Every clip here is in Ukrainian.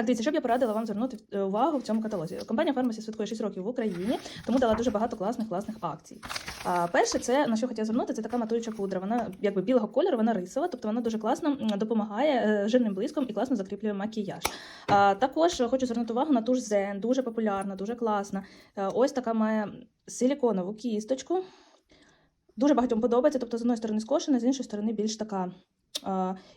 Так, дивіться, що б я порадила вам звернути е, увагу в цьому каталозі. Компанія Фармасі святкує 6 років в Україні, тому дала дуже багато класних класних акцій. А, перше, це на що хотіла звернути, це така матуюча пудра. Вона якби білого кольору, вона рисова, тобто вона дуже класно допомагає е, жирним блиском і класно закріплює макіяж. А, також хочу звернути увагу на туш Zen, дуже популярна, дуже класна. Е, ось така має силіконову кісточку. Дуже багатьом подобається, тобто з одної сторони скошена, з іншої сторони більш така.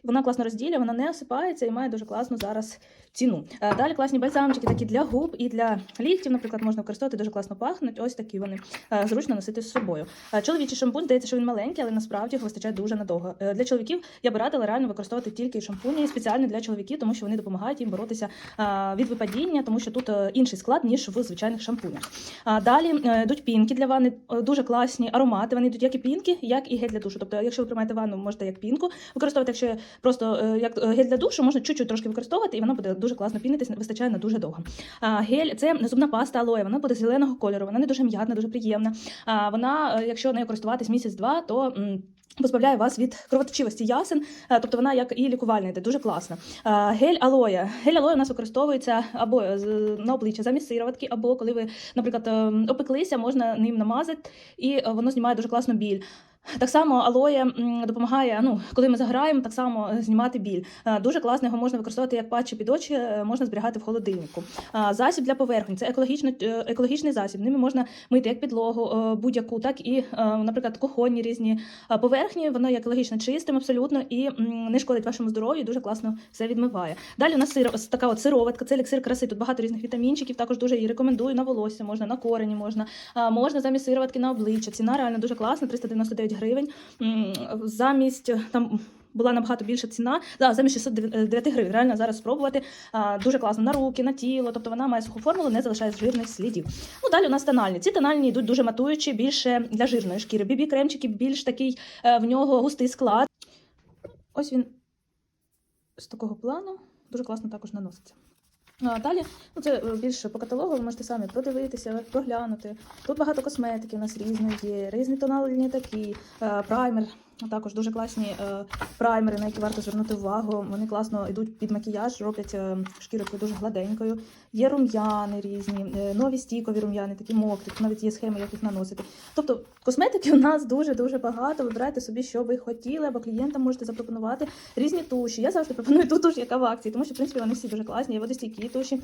Вона класно розділює, вона не осипається і має дуже класну зараз ціну. Далі класні бальзамчики, такі для губ і для ліктів, наприклад, можна використовувати, дуже класно пахнуть. Ось такі вони зручно носити з собою. Чоловічий шампунь здається, що він маленький, але насправді його вистачає дуже надовго. Е, Для чоловіків я б радила реально використовувати тільки шампуні спеціально для чоловіків, тому що вони допомагають їм боротися від випадіння, тому що тут е, інший склад ніж в звичайних шампунях. Далі е, йдуть пінки для ванни, дуже класні аромати. Вони йдуть як і пінки, як і гель для душу. Тобто, якщо ви приймаєте ванну, можете як пінку використовувати. Якщо просто е, як е, гель для душу, можна чуть-чуть трошки використовувати, і воно буде дуже класно пінитись, вистачає на дуже довго. А, гель це зубна паста алоє, вона буде зеленого кольору, вона не дуже м'ятна, дуже приємна. А, вона, е, якщо нею користуватись місяць-два, то. Позбавляє вас від кровоточивості ясен, тобто вона як і лікувальна йде, дуже класна. Гель алоє. Гель алоє у нас використовується або на обличчя замість сироватки, або коли ви, наприклад, е, опеклися, можна ним намазати, і воно знімає дуже класно біль. Так само алоє допомагає, ну, коли ми заграємо, так само е, знімати біль. Е, Дуже класно його можна використовувати як патчі під очі, е, можна зберігати в холодильнику. Засіб для поверхні це екологічно, екологічний засіб. Ними можна мити як підлогу, будь-яку, так і, наприклад, кухонні різні поверхні. Воно є екологічно чистим абсолютно і не шкодить вашому здоров'ю, дуже класно все відмиває. Далі у нас сир, така от сироватка, це еліксир краси. Тут багато різних вітамінчиків. Також дуже її рекомендую на волосся, можна на корені, можна, можна замість сироватки на обличчя. Ціна реально дуже класна, 399 гривень. Замість там. Була набагато більша ціна, да, замість 609 гривень. Реально зараз спробувати. А, дуже класно на руки, на тіло. Тобто вона має суху формулу, не залишає жирних слідів. Ну далі у нас тональні. Ці тональні йдуть дуже матуючі, більше для жирної шкіри. Бібі кремчики більш такий е, в нього густий склад. Ось він з такого плану. Дуже класно також наноситься. А далі, ну це е, більше по каталогу, ви можете самі продивитися, проглянути. Тут багато косметики у нас різної є, різні тональні такі, е, праймер. Також дуже класні е, праймери, на які варто звернути увагу. Вони класно йдуть під макіяж, роблять е, шкіру дуже гладенькою. Є рум'яни різні, е, нові стійкові рум'яни, такі мокрі, навіть є схеми, як їх наносити. Тобто косметики у нас дуже-дуже багато. Вибирайте собі, що ви хотіли, або клієнтам можете запропонувати різні туші. Я завжди пропоную ту туш, яка в акції, тому що в принципі вони всі дуже класні. Є водостійкі туші.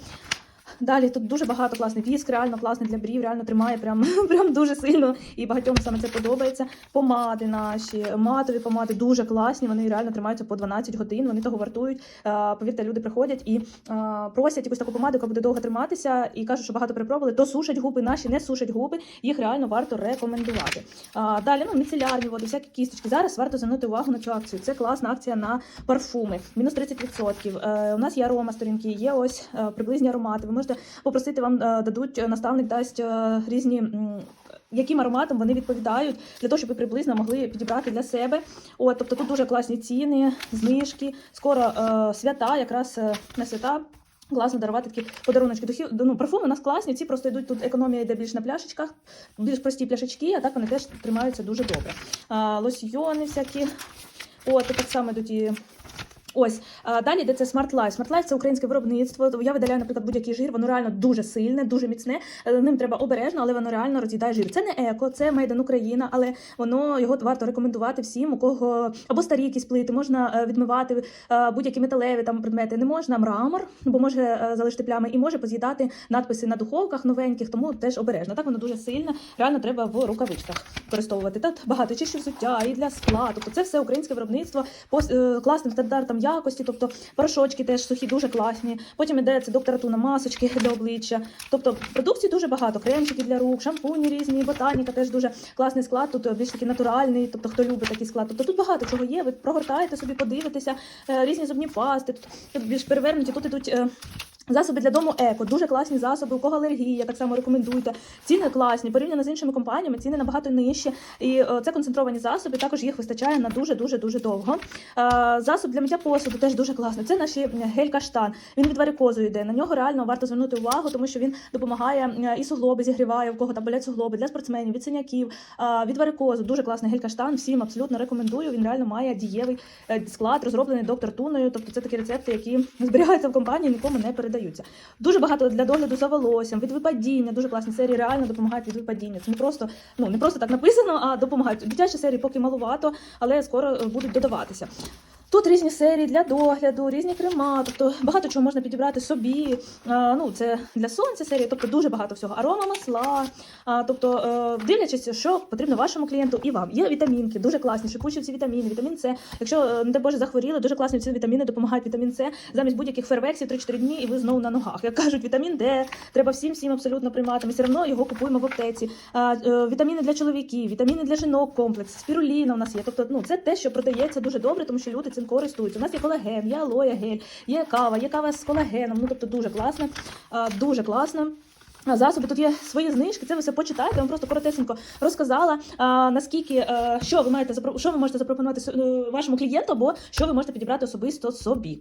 Далі тут дуже багато класних віск, реально класний для брів, реально тримає прям, прям дуже сильно і багатьом саме це подобається. Помади наші, матові помади дуже класні. Вони реально тримаються по 12 годин. Вони того вартують. Е, Повірте, люди приходять і е, просять якусь таку помаду, яка буде довго триматися, і кажуть, що багато перепробували. То сушать губи, наші не сушать губи. Їх реально варто рекомендувати. Далі ну міцелярні води, всякі кісточки. Зараз варто звернути увагу на цю акцію. Це класна акція на парфуми. Мінус 30%. Е, у нас є арома сторінки, є ось е, приблизні аромати. Ви можете попросити вам е, дадуть е, наставник дасть е, різні. Яким ароматом вони відповідають для того, щоб ви приблизно могли підібрати для себе. От, тобто тут дуже класні ціни, знижки. Скоро е, свята, якраз на свята. Класно дарувати такі подаруночки. Духи, ну, парфуми у нас класні, ці просто йдуть тут економія йде більш на пляшечках, більш прості пляшечки, а так вони теж тримаються дуже добре. А, лосьйони всякі. От, так само йдуть і Ось далі йде це Smart Life. Smart Life – це українське виробництво. Я видаляю, наприклад, будь-який жир. Воно реально дуже сильне, дуже міцне. Е, Ним треба обережно, але воно реально роз'їдає жир. Це не еко, це in Україна, але воно його варто рекомендувати всім, у кого або старі якісь плити, можна е, відмивати е, будь-які металеві там предмети. Не можна мрамор, бо може залишити плями, і може поз'їдати надписи на духовках новеньких, тому теж обережно. Так воно дуже сильне. Реально треба в рукавичках використовувати. Тут багато чи ще взуття, і для скла. Тобто це все українське виробництво по класним стандартам якості. Тобто порошочки теж сухі, дуже класні. Потім іде це доктора Туна масочки для обличчя. Тобто продукції дуже багато. Кремчики для рук, шампуні різні, ботаніка теж дуже класний склад. Тут е, більш такий натуральний, тобто хто любить такий склад. Тобто тут багато чого є. Ви прогортаєте собі, подивитеся, е, різні зубні пасти. Тут, тут більш перевернуті. Тут ідуть. Засоби для дому еко, дуже класні засоби, у кого алергія, так само рекомендуйте. Ціни класні, порівняно з іншими компаніями, ціни набагато нижчі. І е, це концентровані засоби, також їх вистачає на дуже дуже довго. Е, засоб для миття посуду теж дуже класний. Це наші гель каштан. Він від варикозу йде. На нього реально варто звернути увагу, тому що він допомагає і суглоби зігріває, у кого там болять суглоби для спортсменів, від синяків, е, від варикозу. Дуже класний гель каштан. Всім абсолютно рекомендую. Він реально має дієвий склад, розроблений доктор Туною. Тобто це такі рецепти, які зберігаються в компанії, нікому не передаються. Дуже багато для догляду за волоссям, від випадіння. Дуже класні серії реально допомагають від випадіння. Це не просто ну не просто так написано, а допомагають. Дитячі серії поки малувато, але скоро будуть додаватися. Тут різні серії для догляду, різні крема, тобто багато чого можна підібрати собі. Ну, це для сонця серії, тобто дуже багато всього. Арома масла. Тобто, е, дивлячись, що потрібно вашому клієнту і вам. Є вітамінки, дуже класні, шипучі всі вітаміни, вітамін С. Якщо, е, не дай Боже, захворіли, дуже класні ці вітаміни допомагають вітамін С замість будь-яких фервексів 3-4 дні, і ви знову на ногах. Як кажуть, вітамін Д треба всім всім абсолютно приймати. Ми все одно його купуємо в аптеці. Е, вітаміни для чоловіків, вітаміни для жінок, комплекс, спіруліна у нас є. Тобто, ну це те, що продається дуже добре, тому що люди цим користуються. У нас є колаген, є алоя гель, є кава, є кава з колагеном. Ну тобто дуже класно, дуже класно. Засоби тут є свої знижки. Це ви все почитайте. Я вам просто коротесенько розказала а, наскільки а, що ви маєте що ви можете запропонувати е, вашому клієнту, або що ви можете підібрати особисто собі.